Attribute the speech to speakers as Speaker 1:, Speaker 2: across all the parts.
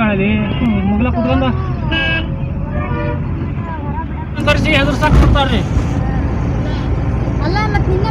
Speaker 1: ಕಾಣಲಿ. ಮುಗ್ಲ ಕುತ್ಕೊಂಡ ಕರ್ಸಿ ಹೆದರ್ಸಾಕ್ ಕೊಡ್ತಾರ್ರಿ
Speaker 2: ಅಲ್ಲ ಮತ್ತೆ ನಿನ್ನೆ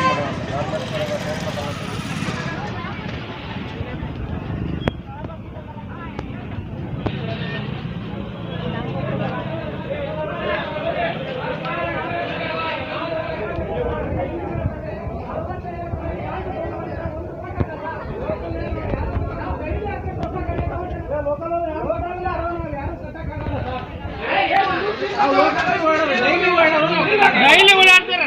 Speaker 1: ಡೈಲಿ ಓಡಾಡ್ತಾರ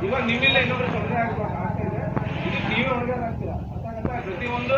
Speaker 3: ಇವಾಗ ನಿಮ್ಮಿಲ್ಲ ಇನ್ನೊಬ್ರು ತೊಂದರೆ ಆಗ್ತಿದೆ ಇದು ನೀವೇ ಅರ್ಥ ಆಗುತ್ತಾ? ಪ್ರತಿಯೊಂದು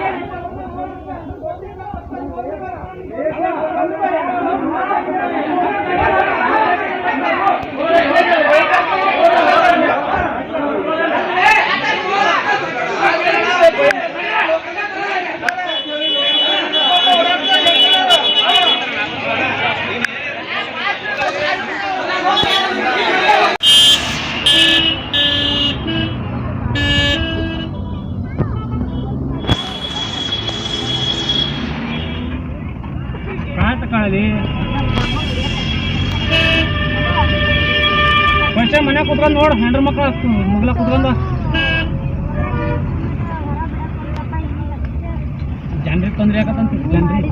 Speaker 1: ಫಸ್ಟ್ ಮನೆ ಕುತ್ಕೊಂಡ್ ನೋಡ್, ಹೆಂಡ್ರ ಮಕ್ಳ ಮುಗ್ಲ ಕುತ್ಕೊಂಡ ಜನ್ರಿಗೆ ತೊಂದ್ರೆ ಆಗತ್ತಂತ, ಜನರಿಗೆ.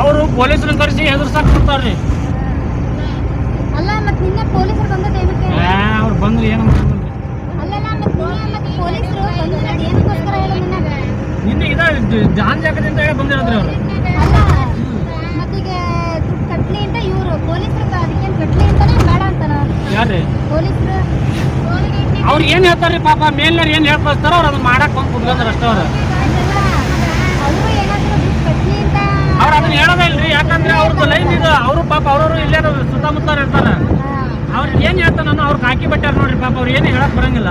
Speaker 1: ಅವರು ಪೊಲೀಸರನ್ನ ಕರೆಸಿ ಹೆದರ್ಸಾಕ್ ಕೊಡ್ತಾರ್ರಿ
Speaker 2: ಅಲ್ಲ ಮತ್ ನಿನ್ನೆ ಪೊಲೀಸರು ಬಂದ ಟೈಮಕ್ಕೆ
Speaker 1: ಅವ್ರು ಬಂದ್ರು ಏನು
Speaker 2: ನಿನ್ನೆ?
Speaker 1: ಇದ ಜಾನ್ ಜಾಗದಿಂದ ಹೇಳಿ ಬಂದಿರೋದ್ರಿ ಅವ್ರು. ಯಾರ್ರಿ? ಅವ್ರು ಏನ್ ಹೇಳ್ತಾರ್ರಿ ಪಾಪ ಮೇಲ್ನವ್ರು ಏನ್ ಹೇಳ್ಕೊಳ್ತಾರ ಅವ್ರು ಅದನ್ನ ಮಾಡಕ್ ಬಂದ್ ಕುತ್ಕೊಂಡ್ರ ಅಷ್ಟೇ ಅವ್ರು.
Speaker 2: ಅವರು
Speaker 1: ಅದನ್ನ ಹೇಳೋದೇ ಇಲ್ರಿ ಯಾಕಂದ್ರೆ ಅವ್ರದ್ದು ಲೈನ್ ಇದು ಅವರು ಪಾಪ ಅವ್ರವ್ರು ಇಲ್ಲೇ ಸುತ್ತಮುತ್ತ ಇರ್ತಾರ. ಏನು ಏನ್ ಹೇಳ್ತಾನ ಅವ್ರಿಗೆ ಹಾಕಿ ಬಿಟ್ಟಾರ ನೋಡ್ರಿ ಪಾಪ ಅವ್ರು ಏನು ಹೇಳಕ್ ಬರಂಗಿಲ್ಲ.